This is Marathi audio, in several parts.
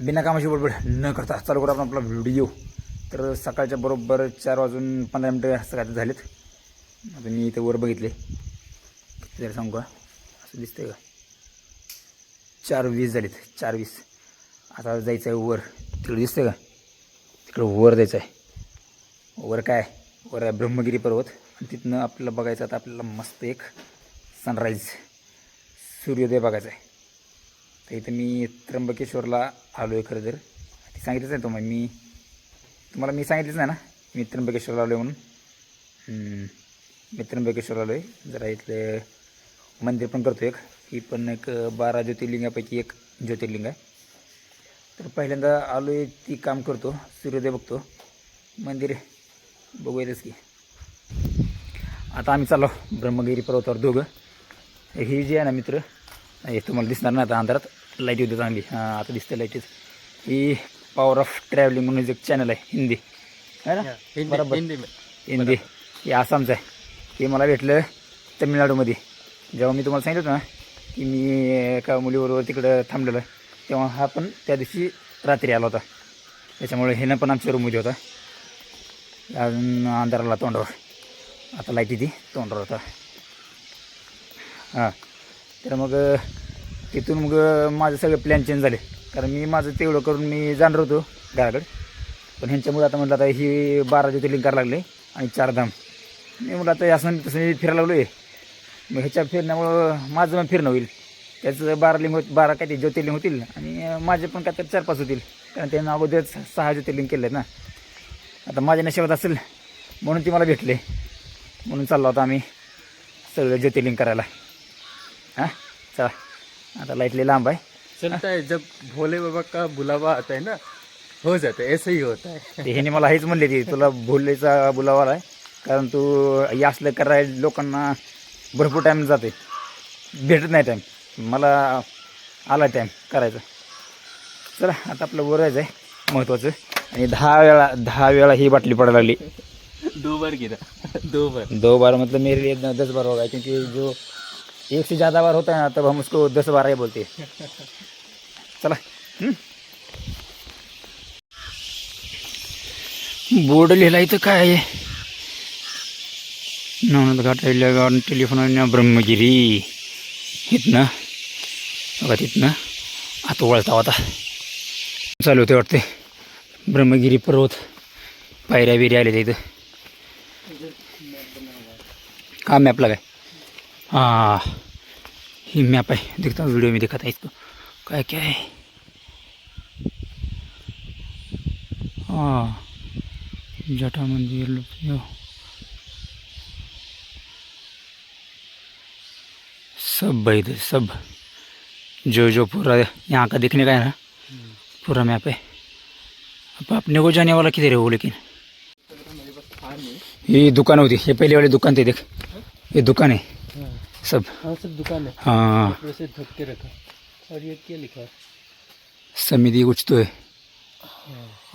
बिनाकामाची बरोबर बडबड न करता चालू करू आपण आपला व्हिडिओ तर सकाळच्या बरोबर चार वाजून पंधरा मिनटं सकाळचे झालेत. आता मी इथं वर बघितले. किती जरा सांगू का? असं दिसतंय का? चार वीस झालेत. चार वीस. आता जायचं आहे वर. तिकडे दिसतंय का? तिकडं वर जायचं आहे वर काय? वर आहे ब्रह्मगिरी पर्वत. आणि तिथनं आपल्याला बघायचं आता आपल्याला मस्त एक सनराईज सूर्योदय बघायचा आहे तर इथं मी त्र्यंबकेश्वरला आलो आहे खरं तर. ते सांगितलंच नाही तुम्हाला. मी तुम्हाला मी सांगितलंच नाही ना? मी त्र्यंबकेश्वरला आलो आहे म्हणून मी त्र्यंबकेश्वरला आलो आहे जरा इथलं मंदिर पण करतो एक. ही पण एक बारा ज्योतिर्लिंगापैकी एक ज्योतिर्लिंग आहे. तर पहिल्यांदा आलो आहे ती काम करतो. सूर्योदय बघतो. मंदिर बघूयातच की. आता आम्ही चाललो. ब्रह्मगिरी पर्वतावर दोघं. ही जी आहे ना मित्र हे तुम्हाला दिसणार ना आता अंधारात. लाइट होती चांगली. हां आता दिसते लाईटीच ही पॉवर ऑफ ट्रॅव्हलिंग म्हणून एक चॅनल आहे हिंदी. है ना? बरोबर. हिंदी में. हिंदी. हे आसामचं आहे. ते मला भेटलं तमिळनाडूमध्ये. जेव्हा मी तुम्हाला सांगितलं होतं ना की मी एका मुलीबरोबर तिकडं थांबलेलो तेव्हा हा पण त्या दिवशी रात्री आला होता. त्याच्यामुळे ह्यानं पण आमच्या रूममध्ये होता. अजून अंधाराला तोंडावर. आता लाइट येते तोंडावर होता. हां. तर मग तिथून मग माझं सगळे प्लॅन चेंज झाले. कारण मी माझं तेवढं करून मी जाणार होतो घराकडे. पण ह्यांच्यामुळे आता म्हटलं आता ही बारा ज्योतिर्लिंग करायला लागले आणि चारधाम मी म्हटलं आता असं तसं मी फिरायला लागलो आहे मग ह्याच्या फिरण्यामुळं माझं पण फिरणं होईल. त्याचं बारा लिंग होत बारा काय ते ज्योतिर्लिंग होतील आणि माझे पण काय तर चार पाच होतील. कारण त्यांना अगोदरच सहा ज्योतिर्लिंग केले आहेत ना. आता माझ्या नशिबात असेल म्हणून ती मला भेटले. म्हणून चाललो आता आम्ही सगळं ज्योतिर्लिंग करायला. हां? चला. आता लाइट लई लांब आहे. चलता है जब भोले बाबा का बुलावा आता है ना हो जाता है ऐसे ही होता है. ते ह्याने मला हेच म्हणले ती तुला भोलेचा बुलावा आहे कारण तू हे असलं करायला लोकांना भरपूर टाईम जाते. भेटत नाही टाईम मला आला टाईम करायचा. चला आता आपलं बोलायचं आहे महत्त्वाचं आणि दहा वेळा दहा वेळा ही बाटली पडायला लागली. दो बार गिरा दो बार. दो बार मतलब मेरे लिए दस बार होगा क्योंकि जो एक से ज़्यादा बार होता है ना तब हम उसको दस बार ही बोलते हैं। चला। हम्म? बोर्ड लिहिला इथं काय आहे नवनाथ घाट गार्डन टेलिफोन ब्रह्मगिरी। इथनं बघा तिथनं आता वळता होता। चालू होते वाटते ब्रह्मगिरी पर्वत पायऱ्या बिऱ्या आल्या इथं हा मैप काय है ये मैप देखता हूँ, वीडियो में दिखाता है इसको। क्या क्या है? हाँ जटा मंदिर सब भाई इधर सब जो जो पूरा यहाँ का देखने का है ना, पूरा मैप है अब अपने को जाने वाला किधर है वो लेकिन? ये दुकान होती है, ये पहले वाले दुकान थे, देख। ये दुकान है। सब। हाँ सब दुकान है। हाँ। से ढक के रखा। और ये क्या लिखा है? समिति कुछ तो है।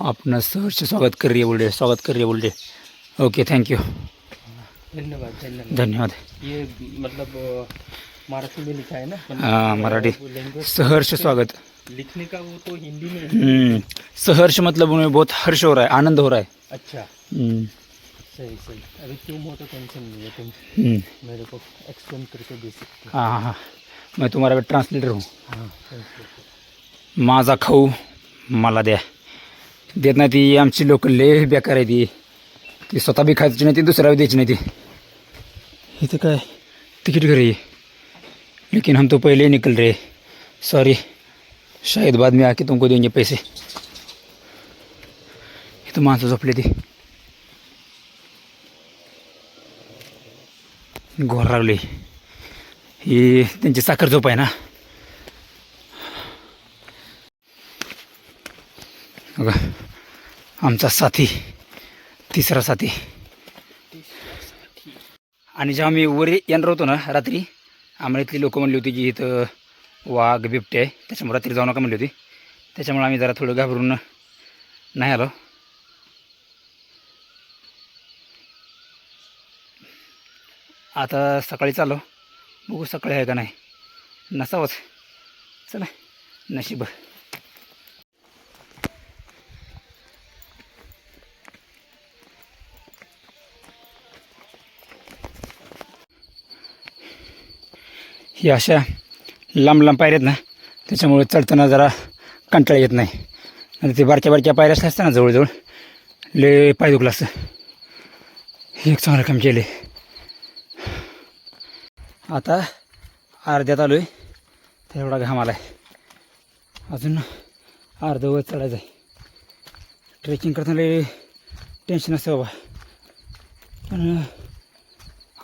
अपना सर से स्वागत कर रही है बोल रहे स्वागत कर रही है बोल रहे ओके थैंक यू धन्यवाद धन्यवाद। धन्यवाद। ये मतलब मराठी में लिखा है ना? हाँ मराठी। सहर्ष स्वागत। लिखने का वो तो हिंदी में हम्म, सहर्ष मतलब उन्हें बहुत हर्ष हो रहा है आनंद हो रहा है। अच्छा। हम्म, सही सही। अभी तुम हो तो टेंशन नहीं है तुम? हम्म, मेरे को एक्सप्लेन करके दे सकते हो हाँ हाँ। मैं तुम्हारा ट्रांसलेटर हूँ। हाँ. माझा खाऊ मला द्या देत नाही ती आमची लोक लय बेकार आहे ती। ती स्वतः बी खायची नाही ती दुसऱ्याला द्यायची नाही ती। इथं काय? तिकीट घरी है लेकिन हम तो पहले ही निकल रहे सॉरी शायद बाद में आके तुमको देंगे पैसे। ये इथं माणसं झोपले ती। घोर ही त्यांची साखर झोप आहे ना? बघा आमचा साथी तिसरा साथी. आणि जेव्हा आम्ही वर येणार होतो ना रात्री आम्हाला इथली लोकं म्हणली होती की इथं वाघ बिबटे आहे त्याच्यामुळे रात्री जाऊ नका म्हणली होती. त्याच्यामुळे आम्ही जरा थोडं घाबरून नाही आलो. आता सकाळी चालो. बघू सकाळी आहे का नाही. नसावंच. चला नशीब. ही अशा लांब लांब पायऱ्या आहेत ना त्याच्यामुळे चढताना जरा कंटाळा येत नाही. आणि ते बारक्या बारक्या पायऱ्या असतात ना जवळजवळ लय पाय दुखलं असतं. हे एक चांगलं काम केलं आहे आता अर्ध्यात आलो आहे तर एवढा घाम आला आहे अजून अर्धवत चढायचं आहे ट्रेकिंग करताना टेन्शन असतं बाबा. पण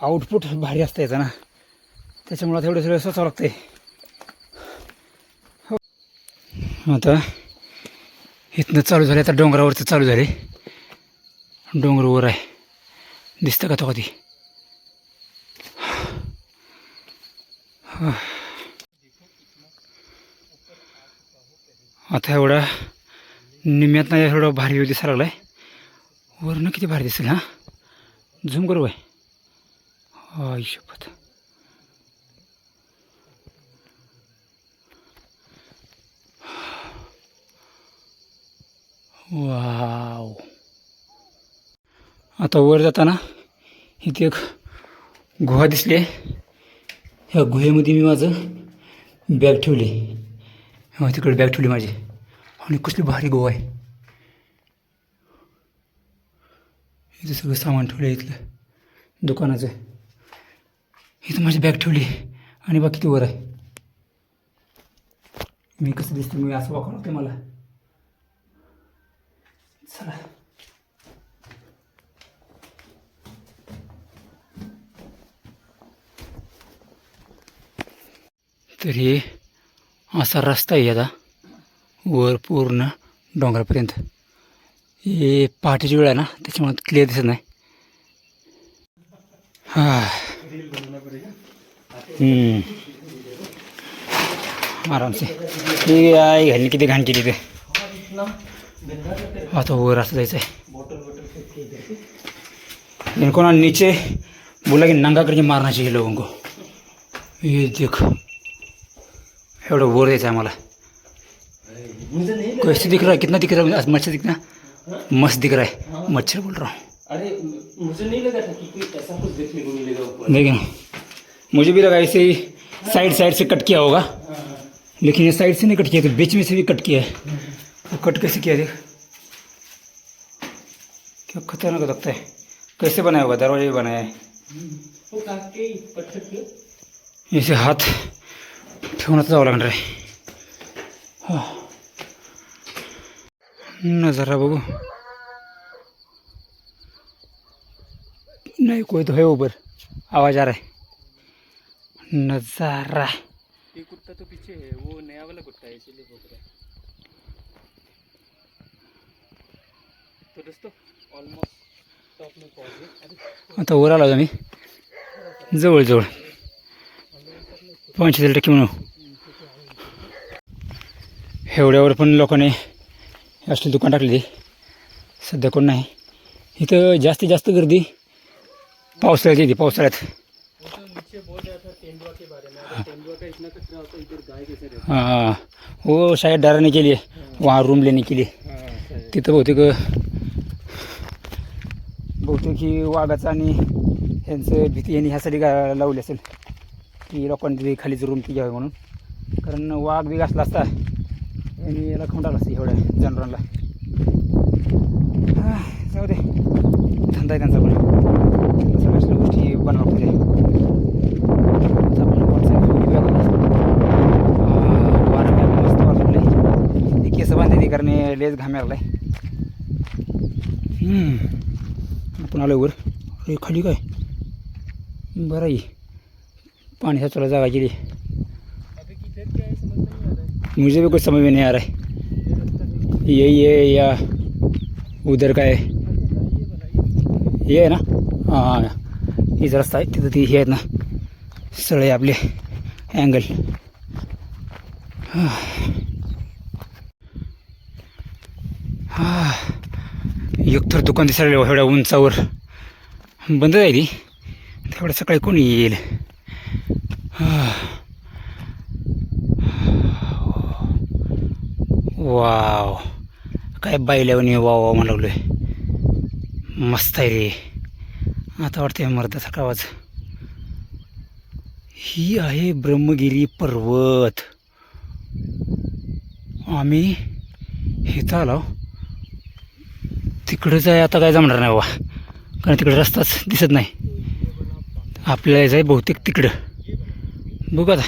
आउटपुट भारी असतं याचं ना. त्याच्यामुळं आता एवढं सगळं सोचावं लागतं आहे हो. आता इथनं चालू झाले आता डोंगरावरचं चालू झाले डोंगरवर आहे. दिसतं का तो कधी? आता एवढा निम्यात नाही एवढा भारी व्ह्यू दिसायला लागला आहे. वरनं किती भारी दिसेल हां? झूम करू बाय आई वाव. आता वर जाताना इथे एक गुहा दिसली आहे. ह्या गुहेमध्ये मी माझं बॅग ठेवली. हा हो, तिकडे बॅग ठेवली माझी. आणि कसली भारी गोवा आहे. इथं सगळं सामान ठेवलं आहे इथलं. दुकानाचं. इथं माझी बॅग ठेवली. आणि बाकी किती वर आहे. मी कसं दिसतं मी असं वाकवलं होते मला. चला. तर हे असा रस्ता आहे आता. वर पूर्ण डोंगरापर्यंत. हे पहाटेची वेळ आहे ना त्याच्यामुळे क्लिअर दिसत नाही. हा. आरामसे. हे आई घालणी किती घाण केली ते आता वर असं जायचं आहे. कोणा नीचे बोला की नंगाकडे मारण्याची मारना चाहिए लोगों. को ये देख. एवढं वर द्यायचं आहे मला. कैसे दिख रहा है? कितना दिख रहा है? मच्छर दिखना. मस्त दिख रहा है. मच्छर बोल रहा हूँ. अरे मुझे नहीं लगा था कि कोई ऐसा कुछ देखने को मिलेगा ऊपर। देखिए मुझे भी लगा ऐसे ही साइड साइड से कट किया होगा. लेकिन ये साइड से नहीं कट किया तो बीच में से भी कट किया है. वो कट कैसे किया देख? क्या खतरनाक लगता है. कैसे बनाया होगा? दरवाज़ा भी बनाया है. वो काट ठेवण्यात जावं लागणार आहे. हा. नजारा बघू. नहीं कोई तो है ऊपर आवाज आ रहा है नजारा ये कुत्ता तो पीछे है वो नया वाला कुत्ता है इसीलिए भोग रहा है. तो दोस्तों ऑलमोस्ट टॉप में पहुंच गए। आता वर आलो आम्ही. जवळजवळ. पंचेचाळीस टक्के म्हणून. एवढ्यावर पण लोकांनी असली दुकान टाकली. सध्या कोण नाही. इथं जास्तीत जास्त गर्दी पावसाळ्यात येते पावसाळ्यात. वो तो नीचे बोल रहा हाँ वो शायद डराने के लिए वहाँ रूम लेने के लिए तिथं बहुतेक बहुतेक ही वाघाचा आणि ह्यांचं भीती यांनी ह्यासाठी लावली असेल. की लोकांनी तिथे खालीच रूम ती घ्यावी म्हणून. कारण वाघ बिघ असला असता. आणि याला खोंडाला असते एवढ्या जनावरांना. जाऊ दे. धंदा आहे त्यांचा पण. सगळ्या गोष्टी बनवा पाहिजे आता आपण वरचा कारण लेस घाम आपण आलो वर. अरे खाली काय? बरं आहे. पाणी साचवायला जागा है रहा है मुझे भी कुछ समझ में नहीं आ रहा है। ये है ये ये उधर काय अच्छा, ये हे आहे ना? हां हिचा रस्ता आहे तिथं ती हे आहेत ना। सगळे आपले अँगल हा। एकतर दुकान दिसायला एवढ्या उंचावर. बंद आहे ती. तेवढ्या सकाळी कोणी येईल? हा. वाव. काय बायल्यावनी वाव वाव म्हणू लागलोय. मस्त आहे रे. आता वाटते मर्दासारखा आवाज. ही आहे ब्रह्मगिरी पर्वत. आम्ही इथं आलो. तिकडंच आहे आता काय जमणार नाही बाबा. कारण तिकडे रस्ताच दिसत नाही. आपल्याला जाय आहे बहुतेक तिकडं. बघू आता.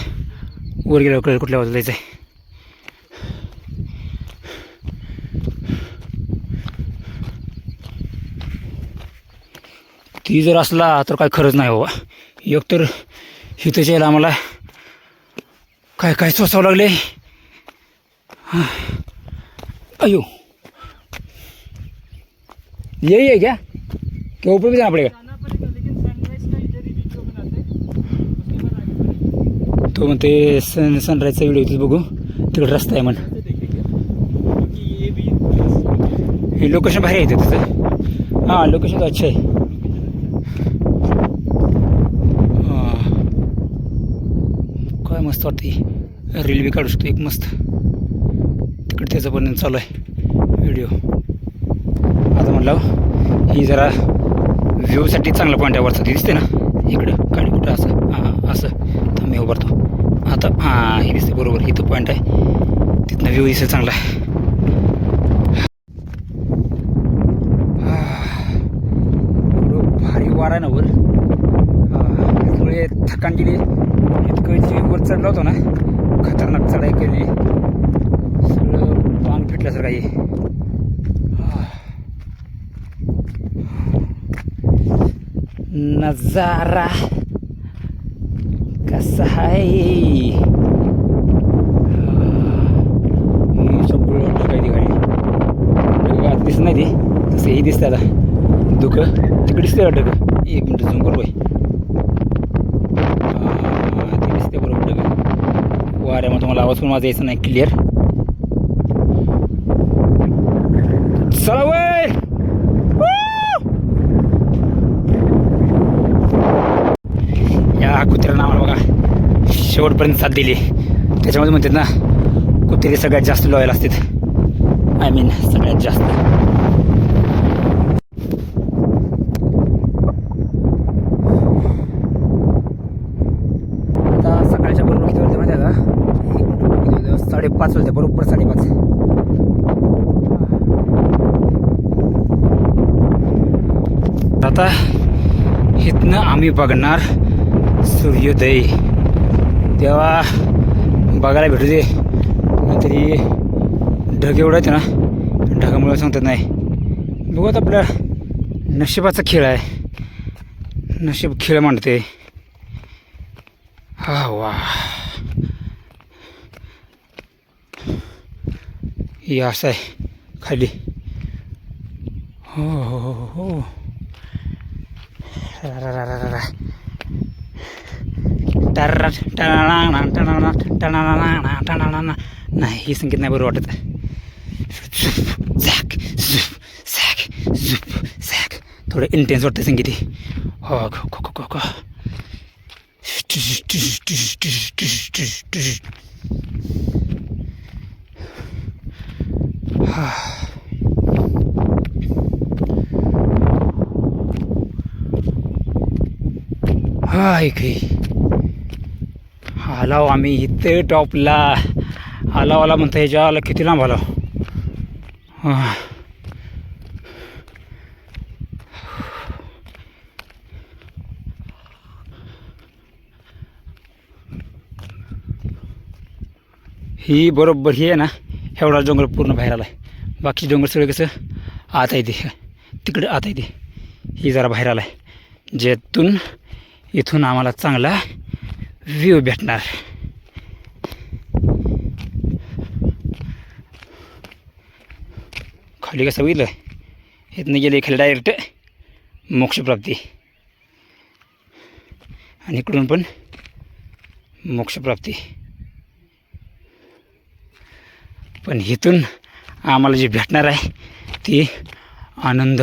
वर गेल्यावर कळेल कुठल्या बाजूला जायचं आहे ती जर असला तर काय खरंच नाही बाबा. एक तर इथं यायला आम्हाला. काय काय सोसावं लागले हा. अयो. ये घ्या. क्या पण ऊपर भी तो म्हणते सन सनराईजचा व्हिडिओ तिथे बघू. तिकडे रस्ता आहे म्हण. हे लोकेशन भारी आहे तिथं. हां लोकेशन तर अच्छा आहे. काय मस्त वाटते रेल्वे काढू शकतो एक मस्त. तिकडे त्याचा पण चालू आहे व्हिडिओ आता म्हणलं ही जरा व्ह्यूसाठी चांगला पॉईंट आहे वरचा. ती दिसते ना? इकडं गाडी कुठं? असं. हां असं. थांब मी उभारतो. आता हां हे दिसतं बरोबर. इथं पॉईंट आहे. तिथनं व्ह्यू दिसेल चांगला. भारी वारा आहे ना वर. थोडे थकान गेली इतकं वर चढला होतो ना खतरनाक चढाई केली. सगळं पान फिटल्यासारखं आहे. नजारा. असं आहे सगळं ढग गाडी दिसत नाही ते तसं हे दिसतं आता दुखं तिकडे दिसते ढग एक मिनटं झूम करू ते दिसते बरोबर ढग वाऱ्यामुळे तुम्हाला आवाज पण माझा यायचा नाही क्लिअर चला वय या कुत्र्यानं आम्हाला बघा शेवटपर्यंत साथ दिली. त्याच्यामध्ये म्हणतात ना कुत्रे सगळ्यात जास्त लॉयल असतात. आय मीन सगळ्यात जास्त. आता सकाळच्या बरोबर किती वाजता माहिती आहे का? साडेपाच वाजता बरोबर साडेपाच. आता इथनं आम्ही बघणार सूर्योदय. तेव्हा बघायला भेटू दे. तरी ढग एवढं आहेत ना ढगामुळे सांगतात नाही. बघू आता आपल्या नशिबाचा खेळ आहे. नशीब खेळ मांडते. हा वा. हे असं आहे खाली. हो हो हो हो. रा रा रा रा. नाही ही संगीत नाही बरं वाटत झॅक झुप झॅक झुप झॅक थोडं इंटेन्स वाटतं संगीत हे. हो खो खो खो खो टुश, टुश, टुश, टुश, टुश, टुश, टुश. हा. हाय काही आलाव आम्ही इथे टॉपला. आला आला म्हणता ह्याच्या आला किती लांब आला ही. बरोबर ही आहे ना एवढा डोंगर पूर्ण बाहेर आला आहे बाकी डोंगर सगळे कसं? आत आहे ते. तिकडे आत आहे ते. ही जरा बाहेर आला आहे ज्यातून इथून आम्हाला चांगला व्ह्यू भेटणार. खाली कसं बघितलं? इथनं गेले खाली डायरेक्ट मोक्षप्राप्ती. आणि इकडून पण मोक्षप्राप्ती. पण इथून आम्हाला जी भेटणार आहे ती आनंद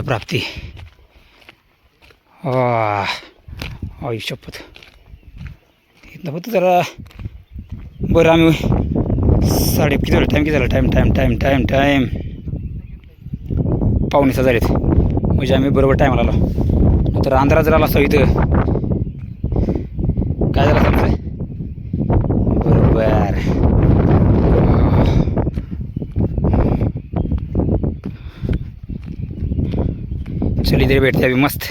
आयुष्यपथ इथलं होतं जरा बरं आम्ही साडे किती झालं? टाईम किती झाला? Time time time time time पाहुणे आहेत म्हणजे आम्ही बरोबर टाईम आलो. नंतर अंधारा जर आला असतो इथं काय झालं समजा बरोबर. चल इथे भेटते आम्ही मस्त.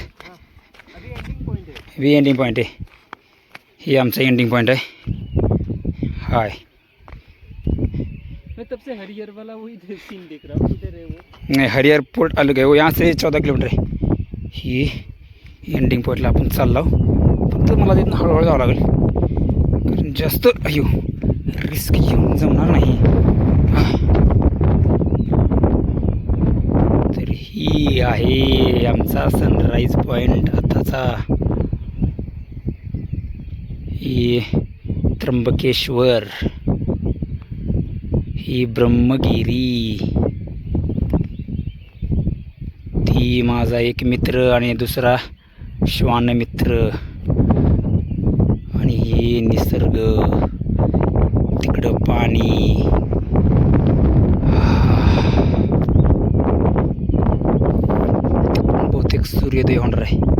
वी एंडिंग पॉईंट आहे. हे आमचं एंडिंग पॉईंट आहे. हाय. मैं तब से हरिहर वाला वही सीन देख रहा हूँ किधर है वो। नाही हरिहर पोर्ट आलो काय यहाँ से चौदा किलोमीटर आहे ही एंडिंग पॉईंटला आपण चाललो फक्त मला तिथून हळूहळू जावं लागेल. कारण जास्त अयो रिस्क घेऊन जमणार नाही. हा. तर ही आहे आमचा सनराईज पॉईंट आताचा. ही त्र्यंबकेश्वर ही ब्रह्मगिरी. ती माझा एक मित्र आणि दुसरा श्वान मित्र आणि हे निसर्ग तिकडं पाणी. बहुतेक सूर्योदय होणार आहे.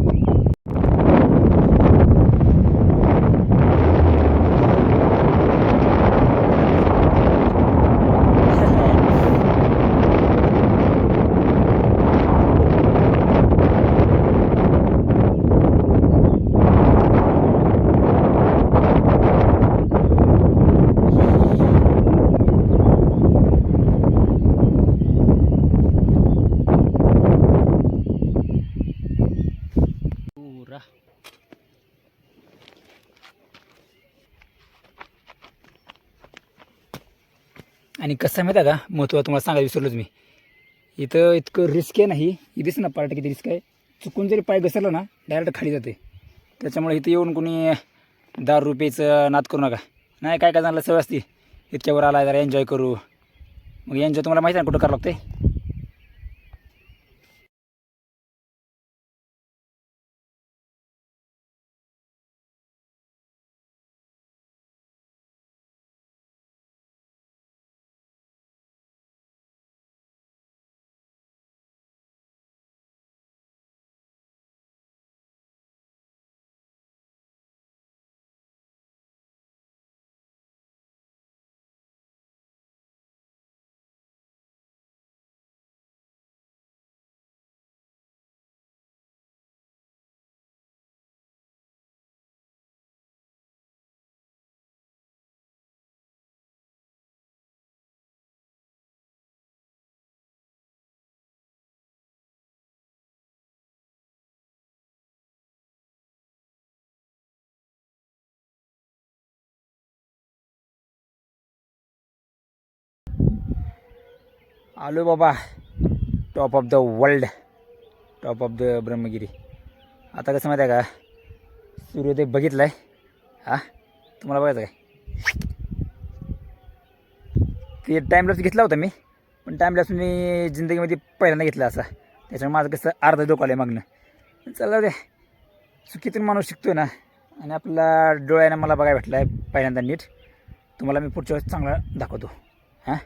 आणि कसं आहे माहिती आहे का? महत्त्व तुम्हाला सांगायला विसरलोच मी. इथं इतकं रिस्क आहे नाही ही. दिस ना पार्ट किती रिस्क आहे. चुकून जरी पाय घसरला ना डायरेक्ट खाली जाते. त्याच्यामुळे इथं येऊन कोणी दहा रुपयेचं नाद करू नका. नाही काय काय चांगलं सवय असते. इतक्यावर आला जरा एन्जॉय करू. मग एन्जॉय तुम्हाला माहिती आहे ना कुठं करावं लागते आलो बाबा. Top of the world top of the Brahmagiri आता कसं माहिती आहे का? सूर्योदय बघितला आहे हा? तुम्हाला बघायचं काय ते टाईमलॅप्स घेतला होता मी. पण टाईमलॅप्स मी जिंदगीमध्ये पहिल्यांदा घेतला असा. त्याच्यामुळे माझं कसं अर्धा डोकं आलं आहे मागणं. चला दे. चुकीतून माणूस शिकतो ना. आणि आपला डोळ्यानं मला बघायला भेटला आहे पहिल्यांदा नीट. तुम्हाला मी पुढच्या वेळेस चांगला दाखवतो. हां?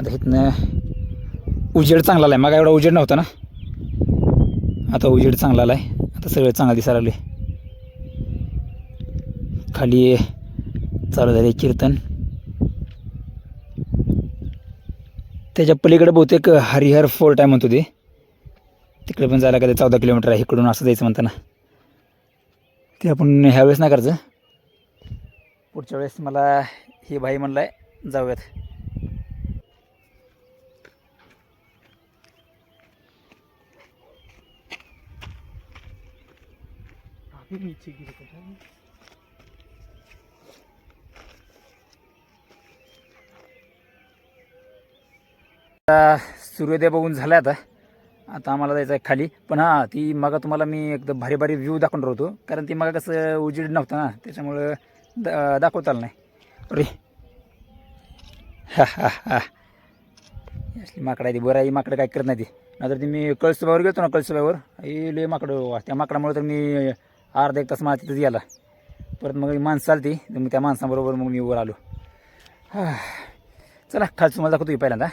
आता इथनं उजेड चांगला आला आहे. मग एवढा उजेड नव्हता ना? आता उजेड चांगला आला आहे. आता सगळं चांगलं दिसायला लागले खाली चालू झाले कीर्तन. त्याच्या पलीकडे बहुतेक हरिहर फोर्ट आहे म्हणतो ते तिकडे पण जायला काय चौदा किलोमीटर आहे. इकडून असं जायचं म्हणताना. ते आपण ह्यावेळेस नाही करायचं. पुढच्या वेळेस मला हे भाई म्हणलं आहे जाऊयात. काफी नीचे गिर गया आता सूर्योदय बघून झाला आता. आता आम्हाला जायचं आहे खाली. पण हां ती मग तुम्हाला मी एकदम भारी भारी व्ह्यू दाखवणार होतो. कारण ती मग कसं उजेड नव्हतं ना त्याच्यामुळं दा दाखवता आलं नाही. अरे. हा हा हा. असली माकडं आहे ती. बरं आहे माकडं काय करत नाही ती. नाहीतर ती मी कळसुबावर गेलो ना कळसुबावर. हे लय माकडं वा त्या माकडामुळे तर मी अर्धा एक तास मला तिथंच गेला परत मग माणसं आली ती मग त्या माणसाबरोबर मग मी वर आलो. हा चला खालचं मला दाखवतो की पहिल्यांदा.